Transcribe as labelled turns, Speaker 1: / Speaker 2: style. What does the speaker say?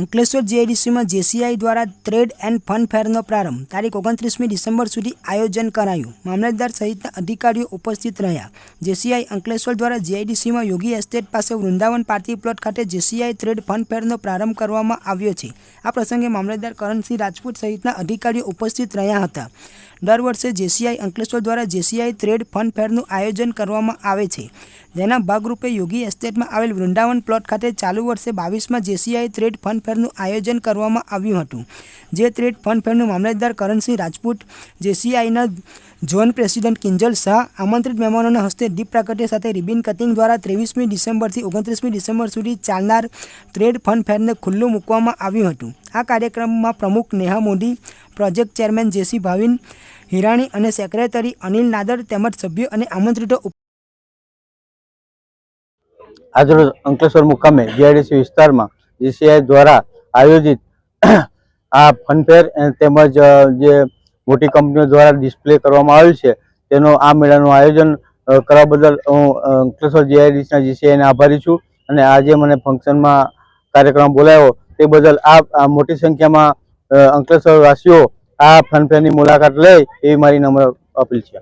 Speaker 1: અંકલેશ્વર જીઆઈડીસીમાં જેસીઆઈ દ્વારા trade and fun ફેરનો પ્રારંભ. તારીખ ઓગણત્રીસમી ડિસેમ્બર સુધી આયોજન કરાયું. મામલતદાર સહિતના અધિકારીઓ ઉપસ્થિત રહ્યા. જેસીઆઈ અંકલેશ્વર દ્વારા જીઆઈડીસીમાં યોગી એસ્ટેટ પાસે વૃંદાવન પાર્ટી પ્લોટ ખાતે જેસીઆઈ ટ્રેડ ફન ફેરનો પ્રારંભ કરવામાં આવ્યો છે. આ પ્રસંગે મામલતદાર કરણસિંહ રાજપૂત સહિતના અધિકારીઓ ઉપસ્થિત રહ્યા હતા. દર વર્ષે જેસીઆઈ અંકલેશ્વર દ્વારા જેસીઆઈ ટ્રેડ ફન ફેરનું આયોજન કરવામાં આવે છે. જેના ભાગરૂપે યોગી એસ્ટેટમાં આવેલ વૃંદાવન પ્લોટ ખાતે ચાલુ વર્ષે બાવીસમાં જેસીઆઈ ટ્રેડ ફન ફેરનું આયોજન કરવામાં આવ્યું હતું. જે ફન ફેરનું મામલતદાર કરણસિંહ રાજપૂત જેસીઆઈના ઝોન પ્રેસિડેન્ટ કિંજલ શાહ, આમંત્રિત મહેમાનોના હસ્તે દીપ પ્રાગટ્ય સાથે રિબિન કટિંગ દ્વારા ત્રેવીસમી ડિસેમ્બરથી ઓગણત્રીસમી ડિસેમ્બર સુધી ચાલનાર ટ્રેડ ફેરને ખુલ્લું મૂકવામાં આવ્યું હતું. આ કાર્યક્રમમાં પ્રમુખ Neha Modi, project chairman JC Bhavin, Hirani અને સેક્રેટરી અનિલ નાદર તેમજ સભ્યો અને આમંત્રિતો
Speaker 2: આજરોજ અંકલેશ્વર મુકામે જીઆઈડીસી વિસ્તારમાં જીસીઆઈ દ્વારા આયોજિત આ ફનફેર તેમજ જે મોટી કંપનીઓ દ્વારા ડિસ્પ્લે કરવામાં આવેલ છે, તેનો આ મેળાનું આયોજન કરવા બદલ હું અંકલેશ્વર જીઆઈડીસીના જીસીઆઈને આભારી છું અને આજે મને ફંક્શનમાં કાર્યક્રમ બોલાવ્યો, તે બદલ આ મોટી સંખ્યામાં અંકલેશ્વર વાસીઓ આ ફનફેરની મુલાકાત લે, એવી મારી નમ્ર અપીલ છે.